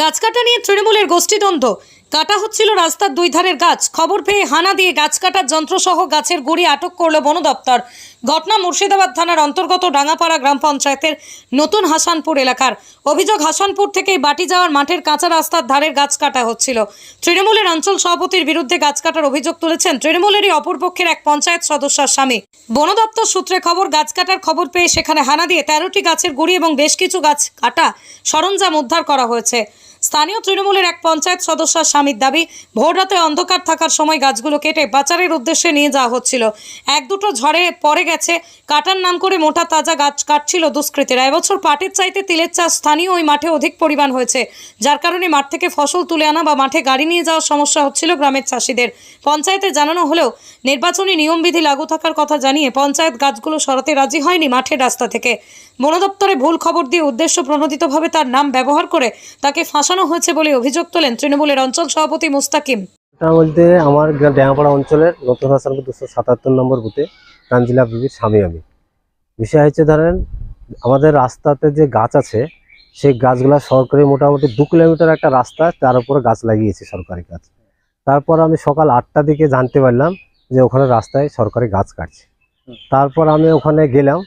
গাছ কাটা নিয়ে তৃণমূলের গোষ্ঠীদ্বন্দ্ব। কাটা হচ্ছিল রাস্তার দুই ধারের গাছ। খবর পেয়ে হানা দিয়ে গাছ কাটার যন্ত্রসহ গাছের গুড়ি আটক করল বন দপ্তর। ঘটনা মুর্শিদাবাদ থানার অন্তর্গত ডাঙ্গাপাড়া গ্রাম পঞ্চায়েতের নতুন হাসানপুর এলাকার। অভিযোগ, হাসানপুর থেকেই বাটি যাওয়ার মাঠের কাঁচা রাস্তার ধারের গাছ কাটা হচ্ছিল। তৃণমূলের অঞ্চল সভাপতির বিরুদ্ধে গাছ কাটার অভিযোগ তুলেছেন তৃণমূলেরই অপরপক্ষের এক পঞ্চায়েত সদস্যার স্বামী। বন দপ্তর সূত্রে খবর, গাছ কাটার খবর পেয়ে সেখানে হানা দিয়ে তেরোটি গাছের গুড়ি এবং বেশ কিছু গাছ কাটা সরঞ্জাম উদ্ধার করা হয়েছে। স্থানীয় তৃণমূলের এক পঞ্চায়েত সদস্যার স্বামীর দাবি ভোর রাতে অন্ধকার থাকার সময় গাছগুলো কেটে পাচারের উদ্দেশ্যে নিয়ে যাওয়া হচ্ছিল। এক দুটো ঝড়ে পড়ে গেছে, কাটার নাম করে মোটা তাজা গাছ কাটছিল দুষ্কৃতীরা। এবছর পাটের চাইতে তিলের চাষ স্থানীয় ওই মাঠে অধিক পরিমাণ হয়েছে, যার কারণে মাঠ থেকে ফসল তুলে আনা বা মাঠে গাড়ি নিয়ে যাওয়ার সমস্যা হচ্ছিল গ্রামের চাষিদের। পঞ্চায়েতে জানানো হলেও, নির্বাচনী নিয়মবিধি লাগু থাকার কথা জানিয়ে পঞ্চায়েত গাছগুলো সরাতে রাজি হয়নি মাঠের রাস্তা থেকে। বন দপ্তরে ভুল খবর দিয়ে উদ্দেশ্য প্রণোদিতভাবে তার নাম ব্যবহার করে তাকে ফাঁসানো হয়েছে বলে অভিযোগ তোলেন তৃণমূলের অঞ্চল সভাপতি মুস্তাকিম। এটা বলতে আমার ড্যাঙাপাড়া অঞ্চলের নতুন হাসানপুর দুশো সাতাত্তর নম্বর বুথে কাঞ্জিলা বিবির স্বামী আমি। বিষয় হচ্ছে ধরেন, আমাদের রাস্তাতে যে গাছ আছে, সেই গাছগুলো সরকারি মোটামুটি দু কিলোমিটার একটা রাস্তা, তার উপরে গাছ লাগিয়েছে সরকারি গাছ। তারপর আমি সকাল আটটা দিকে জানতে পারলাম যে ওখানে রাস্তায় সরকারি গাছ কাটছে। তারপর আমি ওখানে গেলাম,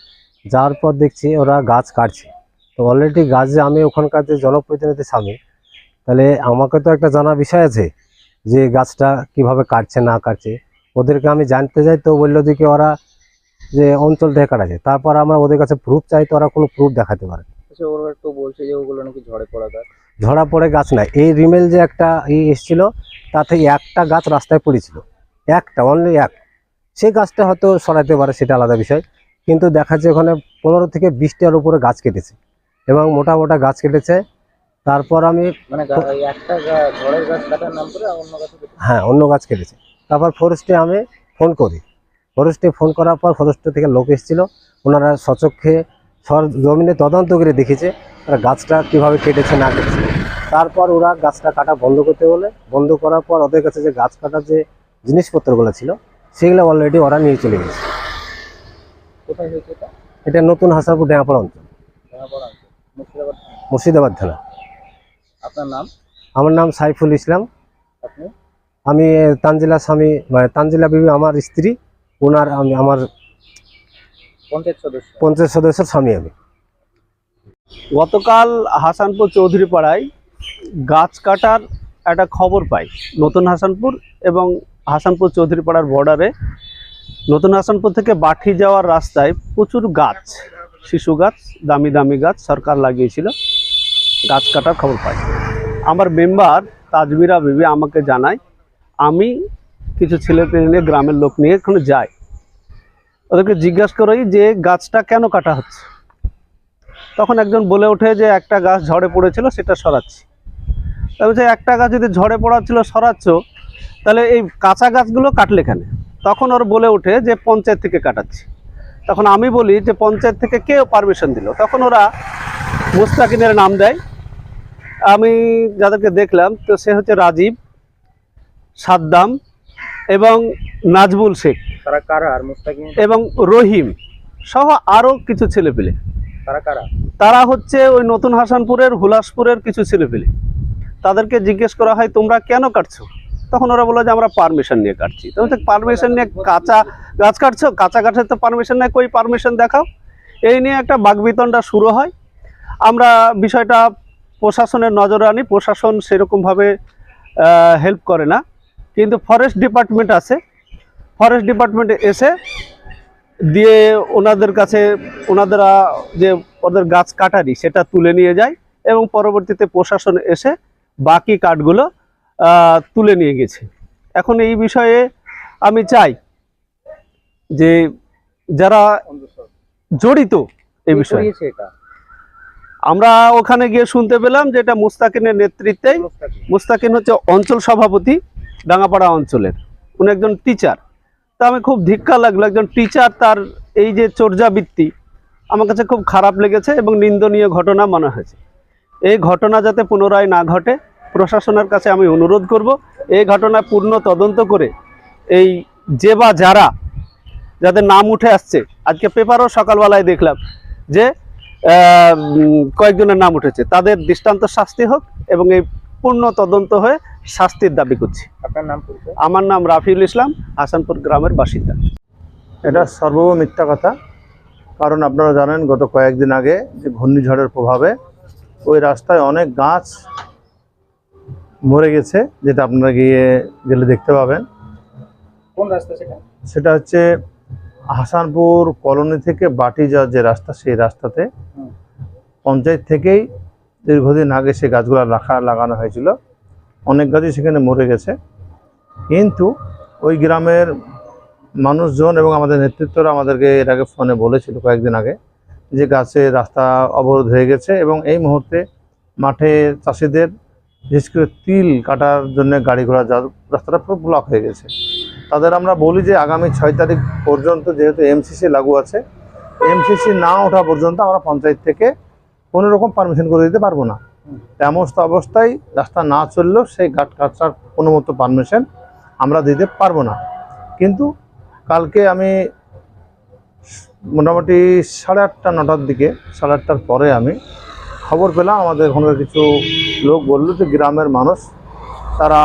যাওয়ার পর দেখছি ওরা গাছ কাটছে। তো অলরেডি গাছ যে আমি ওখানকার যে জনপ্রতিনিধি স্বামী তাহলে আমাকে তো একটা জানা বিষয় আছে যে গাছটা কীভাবে কাটছে না কাটছে। ওদেরকে আমি জানতে যাই তো বলল যে কি ওরা যে অঞ্চল থেকে কাটাছে তারপর আমরা ওদের কাছে প্রুফ চাই তো ওরা কোনো প্রুফ দেখাতে পারে না। আচ্ছা ওরা তো বলছে যে ওগুলো নাকি ঝড়ে পড়া গাছ। ঝরা পড়ে গাছ নাই এই রিমেল যে একটা ই এসেছিল তাতে একটা গাছ রাস্তায় পড়েছিল। একটা অনলি এক। সেই গাছটা হয়তো সরাতে পারে সেটা আলাদা বিষয়। কিন্তু দেখা যাচ্ছে ওখানে পনেরো থেকে বিশটার উপরে গাছ কেটেছে। এবং মোটা মোটা গাছ কেটেছে। তারপর আমি মানে একটা ঝড়ের গাছ কাটার নাম করে অন্য গাছে হ্যাঁ অন্য গাছ কেটেছে। তারপর ফরেস্টে আমি ফোন করি। ফরেস্টে ফোন করার পর ফরেস্ট থেকে লোক এসেছিল। ওনারা সচক্ষে সর জমিনে তদন্ত করে দেখেছে তারা গাছটা কীভাবে কেটেছে না কেটেছে। তারপর ওরা গাছটা কাটা বন্ধ করতে বলে। বন্ধ করার পর ওদের কাছে যে গাছ কাটার যে জিনিসপত্রগুলো ছিল সেগুলো অলরেডি ওরা নিয়ে চলে গেছে। কোথায় হয়েছে এটা? নতুন অঞ্চল। ঢাকাপাড়া অঞ্চল, মুর্শিদাবাদ থানা। আপনার নাম? আমার নাম সাইফুল ইসলাম। আপনি? আমি তানজিলা স্বামী মানে তানজিলা বিবি আমার স্ত্রী ওনার আমি আমার পঞ্চায়েত সদস্য। পঞ্চায়েত সদস্যের স্বামী আমি। গতকাল হাসানপুর চৌধুরী পাড়ায় গাছ কাটার একটা খবর পাই নতুন হাসানপুর এবং হাসানপুর চৌধুরী পাড়ার বর্ডারে। নতুন হাসানপুর থেকে বাঠি যাওয়ার রাস্তায় প্রচুর গাছ শিশু গাছ দামি দামি গাছ সরকার লাগিয়েছিল। গাছ কাটার খবর পাই। আমার মেম্বার তাজমিরা বিবি আমাকে জানায়, আমি কিছু ছেলে নিয়ে গ্রামের লোক নিয়ে এখানে যাই। ওদেরকে জিজ্ঞাসা করি যে, গাছটা কেন কাটা হচ্ছে? তখন একজন বলে ওঠে যে, একটা গাছ ঝড়ে পড়েছিল, সেটা সরাচ্ছি। তা যে একটা গাছ যদি ঝড়ে পড়া ছিল, সরাচ্ছ, তাহলে এই কাঁচা গাছগুলো কাটলে কেন? তখন ওর বলে ওঠে যে, পঞ্চায়েত থেকে কাটাচ্ছি। তখন আমি বলি যে, পঞ্চায়েত থেকে কেউ পারমিশন দিল? তখন ওরা মুস্তাকিনের নাম দেয় আমি যাদেরকে দেখলাম তো সে হচ্ছে রাজীব সাদ্দাম এবং নাজমুল শেখ। তারা কারা আর মুস্তাকিম? এবং রহিম সহ আরও কিছু ছেলেপিলে। তারা কারা? তারা হচ্ছে ওই নতুন হাসানপুরের হুলাসপুরের কিছু ছেলেপেলে। তাদেরকে জিজ্ঞেস করা হয় তোমরা কেন কাটছো? তখন ওরা বলে যে আমরা পারমিশন নিয়ে কাটছি। তো পারমিশন নিয়ে কাঁচা গাছ কাটছো? কাঁচা গাছের তো পারমিশন নেই কই পারমিশন দেখাও? এই নিয়ে একটা বাগবিতণ্ডা শুরু হয়। আমরা বিষয়টা প্রশাসনের নজরে আনি প্রশাসন সেরকমভাবে হেল্প করে না। কিন্তু ফরেস্ট ডিপার্টমেন্ট আছে। ফরেস্ট ডিপার্টমেন্টে এসে দিয়ে ওনাদের কাছে ওনাদেরা যে ওদের গাছ কাটারি সেটা তুলে নিয়ে যায় এবং পরবর্তীতে প্রশাসন এসে বাকি কাঠগুলো তুলে নিয়ে গেছে। এখন এই বিষয়ে আমি চাই যে যারা জড়িত এই বিষয়ে। এটা। আমরা ওখানে গিয়ে শুনতে পেলাম যে এটা মুস্তাকিনের নেতৃত্বে মুস্তাকিন। হচ্ছে অঞ্চল সভাপতি ডাঙ্গাপাড়া অঞ্চলের। উনি একজন টিচার তা আমি খুব ধিক্কা লাগল একজন টিচার তার এই যে চর্যাবৃত্তি আমার কাছে খুব খারাপ লেগেছে এবং নিন্দনীয় ঘটনা মনে হয়েছে। এই ঘটনা যাতে পুনরায় না ঘটে প্রশাসনের কাছে আমি অনুরোধ করব এই ঘটনা পূর্ণ তদন্ত করে এই যে বা যারা যাদের নাম উঠে আসছে আজকে পেপারও সকালবেলায় দেখলাম যে কয়েকজনের নাম উঠেছে। তাদের দৃষ্টান্ত শাস্তি হোক এবং এই পূর্ণ তদন্ত হয়ে শাস্তির দাবি করছি। আপনার নাম আমার নাম রাফিউল ইসলাম হাসানপুর গ্রামের বাসিন্দা। এটা সর্বম মিথ্যা কথা কারণ আপনারা জানেন গত কয়েকদিন আগে যে ঘূর্ণিঝড়ের প্রভাবে ওই রাস্তায় অনেক গাছ মরে গেছে যেটা আপনারা গিয়ে গেলে দেখতে পাবেন। কোন রাস্তা সেটা? সেটা হচ্ছে হাসানপুর কলোনি থেকে বাটি যাওয়ার যে রাস্তা সেই রাস্তাতে পঞ্চায়েত থেকেই দীর্ঘদিন আগে সেই গাছগুলো রাখা লাগানো হয়েছিল। অনেক গাছই সেখানে মরে গেছে। কিন্তু ওই গ্রামের মানুষজন এবং আমাদের নেতৃত্বরা আমাদেরকে এর আগে ফোনে বলেছিল কয়েকদিন আগে যে গাছে রাস্তা অবরোধ হয়ে গেছে এবং এই মুহূর্তে মাঠে চাষিদের বিশেষ করে তিল কাটার জন্য গাড়ি ঘোড়া যাওয়ার রাস্তাটা পুরো ব্লক হয়ে গেছে। তাদের আমরা বলি যে আগামী ছয় তারিখ পর্যন্ত যেহেতু এমসিসি লাগু আছে এমসিসি না ওঠা পর্যন্ত আমরা পঞ্চায়েত থেকে কোনো রকম পারমিশন করে দিতে পারব না। তেমন অবস্থায় রাস্তা না চললেও সেই ঘাট কাটার কোনো মতো পারমিশন আমরা দিতে পারব না। কিন্তু কালকে আমি মোটামুটি সাড়ে আটটা, নটার দিকে, সাড়ে আটটার পরে আমি খবর পেলাম, আমাদের ওখানকার কিছু লোক বলল যে গ্রামের মানুষ, তারা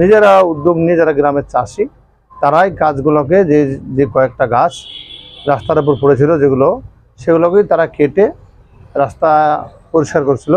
নিজেরা উদ্যোগ নিয়ে যারা গ্রামের চাষি, তারাই গাছগুলোকে যে যে কয়েকটা গাছ রাস্তার উপর পড়েছিল যেগুলো, সেগুলোকেই তারা কেটে রাস্তা পরিষ্কার করছিল।